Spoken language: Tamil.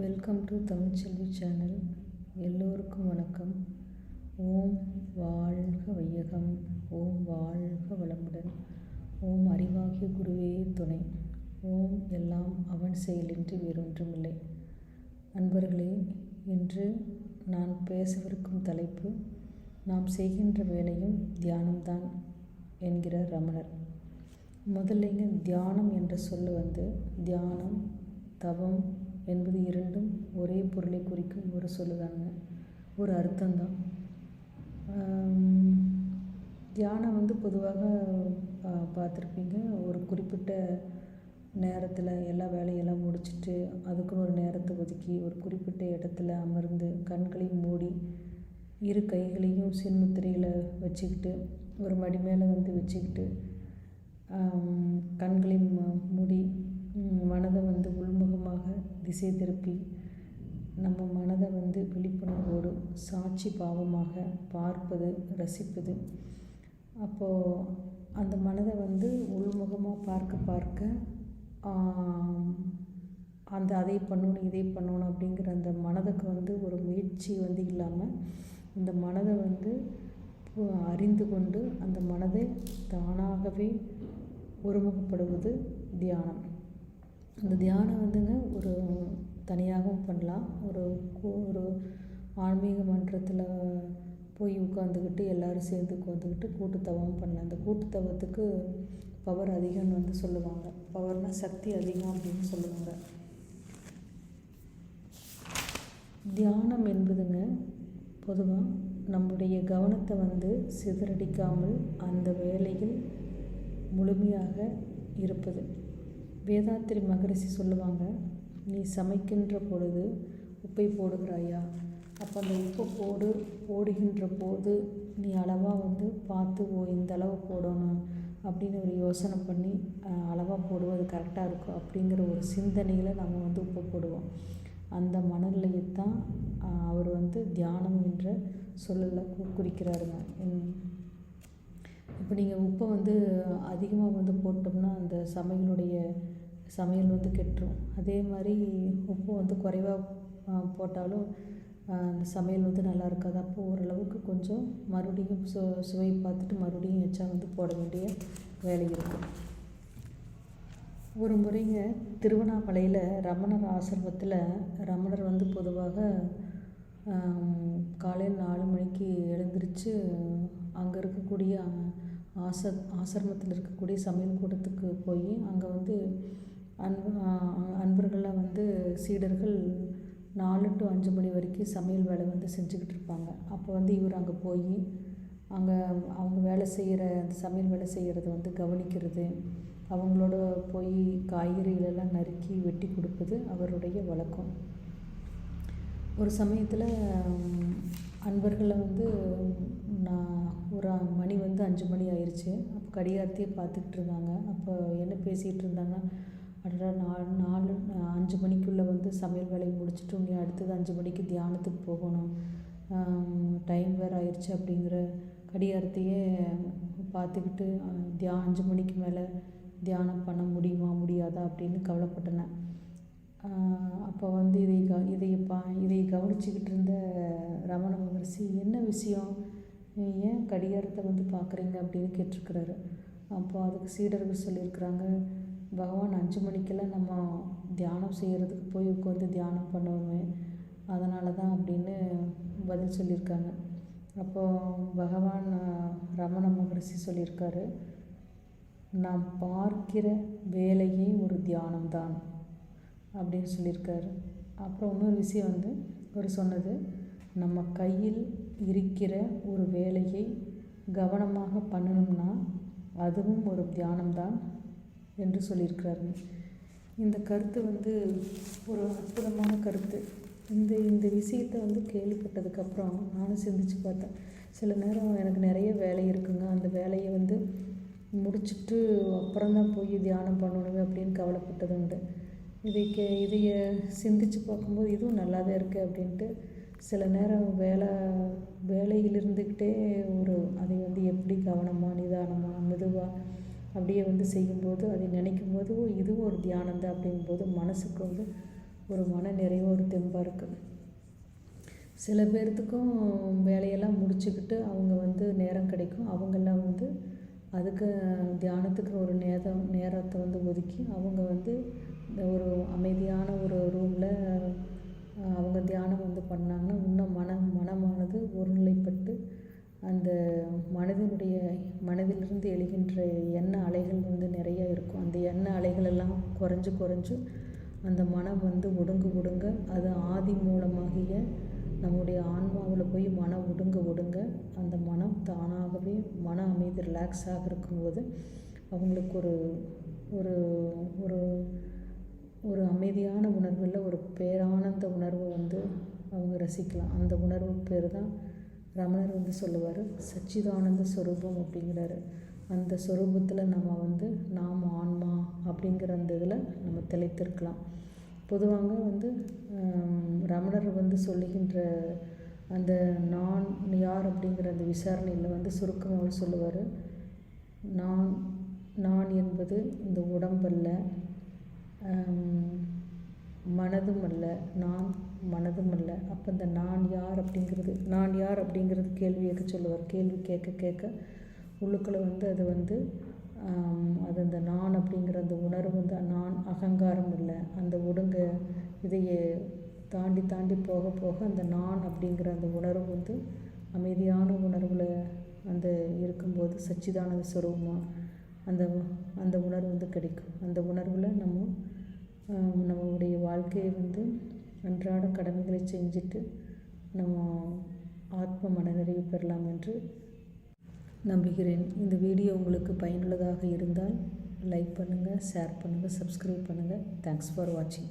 வெல்கம் டு தமிழ்ச்செல்வி சேனல் எல்லோருக்கும் வணக்கம். ஓம் வாழ்க வையகம். ஓம் வாழ்க வளமுடன். ஓம் அறிவாகிய குருவே துணை. ஓம் எல்லாம் அவன் செயலின்றி வேறொன்றுமில்லை. அன்பர்களே இன்று நான் பேசவிருக்கும் தலைப்பு நாம் செய்கின்ற வேலையும் தியானம்தான் என்கிறார் ரமணர். முதல்லைங்க தியானம் என்ற சொல்லு வந்து தியானம் தவம் என்பது இரண்டும் ஒரே பொருளை குறிக்கும் ஒரு சொல்லுதாங்க. ஒரு அர்த்தம்தான். தியானம் வந்து பொதுவாக பார்த்துருப்பீங்க. ஒரு குறிப்பிட்ட நேரத்தில் எல்லா வேலையெல்லாம் முடிச்சுட்டு அதுக்குன்னு ஒரு நேரத்தை ஒதுக்கி ஒரு குறிப்பிட்ட இடத்துல அமர்ந்து கண்களையும் மூடி இரு கைகளையும் சின்முத்திரையில் வச்சுக்கிட்டு ஒரு மடி மேலே வந்து வச்சுக்கிட்டு கண்களையும் மூடி மனதை வந்து உள்முகமாக திசை திருப்பி நம்ம மனதை வந்து விழிப்புணர்வோடு சாட்சி பாவமாக பார்ப்பது ரசிப்பது. அப்போது அந்த மனதை வந்து உள்முகமாக பார்க்க பார்க்க அந்த அதை பண்ணணும் இதை பண்ணணும் அப்படிங்கிற அந்த மனதுக்கு வந்து ஒரு முயற்சி வந்து இல்லாமல் இந்த மனதை வந்து அறிந்து கொண்டு அந்த மனதை தானாகவே ஒருமுகப்படுவது தியானம். இந்த தியானம் வந்துங்க ஒரு தனியாகவும் பண்ணலாம். ஒரு ஒரு ஆன்மீக மன்றத்தில் போய் உட்காந்துக்கிட்டு எல்லோரும் சேர்ந்து உட்காந்துக்கிட்டு கூட்டுத்தவம் பண்ணலாம். அந்த கூட்டுத்தவத்துக்கு பவர் அதிகம்னு வந்து சொல்லுவாங்க. பவர்னால் சக்தி அதிகம் அப்படின்னு சொல்லுவாங்க. தியானம் என்பதுங்க பொதுவாக நம்முடைய கவனத்தை வந்து சிதறடிக்காமல் அந்த வேலையில் முழுமையாக இருப்பது. வேதாத்திரி மகரிஷி சொல்லுவாங்க நீ சமைக்கின்ற பொழுது உப்பை போடுகிறாயா? அப்போ அந்த உப்பை போடு போடுகின்ற போது நீ அளவாக வந்து பார்த்து ஓ இந்த அளவு போடணும் அப்படின்னு ஒரு யோசனை பண்ணி அளவாக போடுவது கரெக்டாக இருக்கும் அப்படிங்கிற ஒரு சிந்தனையில் நம்ம வந்து உப்பு போடுவோம். அந்த மனநிலையை தான் அவர் வந்து தியானம் என்ற சொல்லல குறிக்கிறாருங்க. இப்போ நீங்கள் உப்பை வந்து அதிகமாக வந்து போட்டோம்னா அந்த சமையலுடைய சமையல் வந்து கெட்டுரும். அதே மாதிரி உப்பு வந்து குறைவாக போட்டாலும் அந்த சமையல் வந்து நல்லா இருக்காது. அப்போ ஓரளவுக்கு கொஞ்சம் மறுபடியும் சு சுவை பார்த்துட்டு மறுபடியும் எச்சா வந்து போட வேண்டிய வேலை இருக்கும். ஒரு முறைங்க திருவண்ணாமலையில் ரமணர் ஆசிரமத்தில் ரமணர் வந்து பொதுவாக காலையில் நாலு மணிக்கு எழுந்திரிச்சு அங்கே இருக்கக்கூடிய ஆச ஆசிரமத்தில் இருக்கக்கூடிய சமையல் கூடத்துக்கு போய் அங்கே வந்து அன்பு அன்பர்களாக வந்து சீடர்கள் நாலு டு அஞ்சு மணி வரைக்கும் சமையல் வேலை வந்து செஞ்சுக்கிட்டு இருப்பாங்க. அப்போ வந்து இவர் அங்கே போய் அங்கே அவங்க வேலை செய்கிற அந்த சமையல் வேலை செய்கிறத வந்து கவனிக்கிறது அவங்களோட போய் காய்கறிகளெல்லாம் நறுக்கி வெட்டி கொடுப்பது அவருடைய வழக்கம். ஒரு சமயத்தில் அன்பர்களை வந்து நான் ஒரு மணி வந்து அஞ்சு மணி ஆயிடுச்சு அப்போ கடிகாரத்தையே பார்த்துக்கிட்டு இருந்தாங்க. அப்போ என்ன பேசிகிட்டு இருந்தாங்க? அடடா நாலு நாலு அஞ்சு மணிக்குள்ளே வந்து சமையல் வேலையை முடிச்சுட்டு நீ அடுத்தது அஞ்சு மணிக்கு தியானத்துக்கு போகணும். டைம் வேறு ஆயிடுச்சு அப்படிங்கிற கடிகாரத்தையே பார்த்துக்கிட்டு தியா அஞ்சு மணிக்கு மேலே தியானம் பண்ண முடியுமா முடியாதா அப்படின்னு கவலைப்பட்டேன். அப்போ வந்து இதை க இதை பா இதை கவனிச்சுக்கிட்டு இருந்த ரமண மகர்ஷி என்ன விஷயம்? ஏன் கடிகாரத்தை வந்து பார்க்குறீங்க அப்படின்னு கேட்டிருக்கிறாரு. அப்போ அதுக்கு சீடர்கள் சொல்லியிருக்கிறாங்க பகவான் அஞ்சு மணிக்கெல்லாம் நம்ம தியானம் செய்கிறதுக்கு போய் உட்காந்து தியானம் பண்ணுவோமே. அதனால தான் அப்படின்னு பதில் சொல்லியிருக்காங்க. அப்போது பகவான் ரமண மகரிஷி சொல்லியிருக்காரு நாம் பார்க்கிற வேலையே ஒரு தியானம்தான். அப்படின்னு சொல்லியிருக்காரு. அப்புறம் இன்னொரு விஷயம் வந்து அவர் சொன்னது நம்ம கையில் இருக்கிற ஒரு வேலையை கவனமாக பண்ணணும்னா அதுவும் ஒரு தியானம்தான் என்று சொல்லியிருக்கிறாருங்க இந்த கருத்து வந்து ஒரு அற்புதமான கருத்து. இந்த இந்த விஷயத்தை வந்து கேள்விப்பட்டதுக்கப்புறம் நானும் சிந்திச்சு பார்த்தேன். சில நேரம் எனக்கு நிறைய வேலை இருக்குங்க. அந்த வேலையை வந்து முடிச்சுட்டு அப்புறம் தான் போய் தியானம் பண்ணணுமே அப்படின்னு கவலைப்பட்டது உண்டு இதை கே இதைய சிந்திச்சு பார்க்கும்போது இதுவும் நல்லா தான் இருக்குது அப்படின்ட்டு சில நேரம் வேலை வேலையில் இருந்துக்கிட்டே ஒரு அதை வந்து எப்படி கவனமாக நிதானமாக மெதுவாக அப்படியே வந்து செய்யும்போது அதை நினைக்கும் போது இதுவும் ஒரு தியானம் தான் அப்படிங்கும்போது மனதுக்கு வந்து ஒரு மன நிறைவாக ஒரு தெம்பாக இருக்குது சில பேர்த்துக்கும் வேலையெல்லாம் முடிச்சுக்கிட்டு அவங்க வந்து நேரம் கிடைக்கும். அவங்கெல்லாம் வந்து அதுக்கு தியானத்துக்கு ஒரு நேரம் நேரத்தை வந்து ஒதுக்கி அவங்க வந்து ஒரு அமைதியான ஒரு ரூமில் அவங்க தியானம் வந்து பண்ணாங்கன்னா இன்னும் மனம் மனமானது ஒருநிலைப்பட்டு அந்த மனதினுடைய மனதிலிருந்து எழுகின்ற எண்ண அலைகள் வந்து நிறையா இருக்கும். அந்த எண்ண அலைகள் எல்லாம் குறைஞ்சு குறைஞ்சு அந்த மனம் வந்து ஒடுங்க ஒடுங்க. அது ஆதி மூலமாகிய நம்முடைய ஆன்மாவில் போய் மனம் ஒடுங்க ஒடுங்க. அந்த மனம் தானாகவே மன அமைதி ரிலாக்ஸாக இருக்கும்போது அவங்களுக்கு ஒரு ஒரு அமைதியான உணர்வில் ஒரு பேரானந்த உணர்வை வந்து அவங்க ரசிக்கலாம். அந்த உணர்வு பேர் தான் ரமணர் வந்து சொல்லுவார் சச்சிதானந்த ஸ்வரூபம் அப்படிங்கிறாரு. அந்த ஸ்வரூபத்தில் நம்ம வந்து நாம் ஆன்மா அப்படிங்கிற அந்த இதில் நம்ம திளைத்திருக்கலாம். பொதுவாக வந்து ரமணர் வந்து சொல்லுகின்ற அந்த நான் யார் அப்படிங்கிற அந்த விசாரணையில் வந்து சுருக்கமாக சொல்லுவார். நான் நான் என்பது இந்த உடம்பல்ல மனதும் அல்ல நான் மனதும் அல்ல அப்போ இந்த நான் யார் அப்படிங்கிறது நான் யார் அப்படிங்கிறது கேள்வி கேட்க சொல்லுவார். கேள்வி கேட்க கேட்க உள்ளுக்குள்ளே வந்து அது வந்து அது அந்த நான் அப்படிங்கிற அந்த உணர்வு வந்து நான் அகங்காரம் இல்லை. அந்த ஒடுங்க இதையே தாண்டி தாண்டி போக போக அந்த நான் அப்படிங்கிற அந்த உணர்வு வந்து அமைதியான உணர்வில் அந்த இருக்கும்போது சச்சிதானந்த சுரூபமாக அந்த அந்த உணர்வு வந்து கிடைக்கும். அந்த உணர்வில் நம்ம நம்மளுடைய வாழ்க்கையை வந்து அன்றாட கடமைகளை செஞ்சுட்டு நம்ம ஆத்ம மனநிறைவு பெறலாம் என்று நம்புகிறேன். இந்த வீடியோ உங்களுக்கு பயனுள்ளதாக இருந்தால் லைக் பண்ணுங்கள் ஷேர் பண்ணுங்கள் சப்ஸ்கிரைப் பண்ணுங்கள் தேங்க்ஸ் ஃபார் வாட்சிங்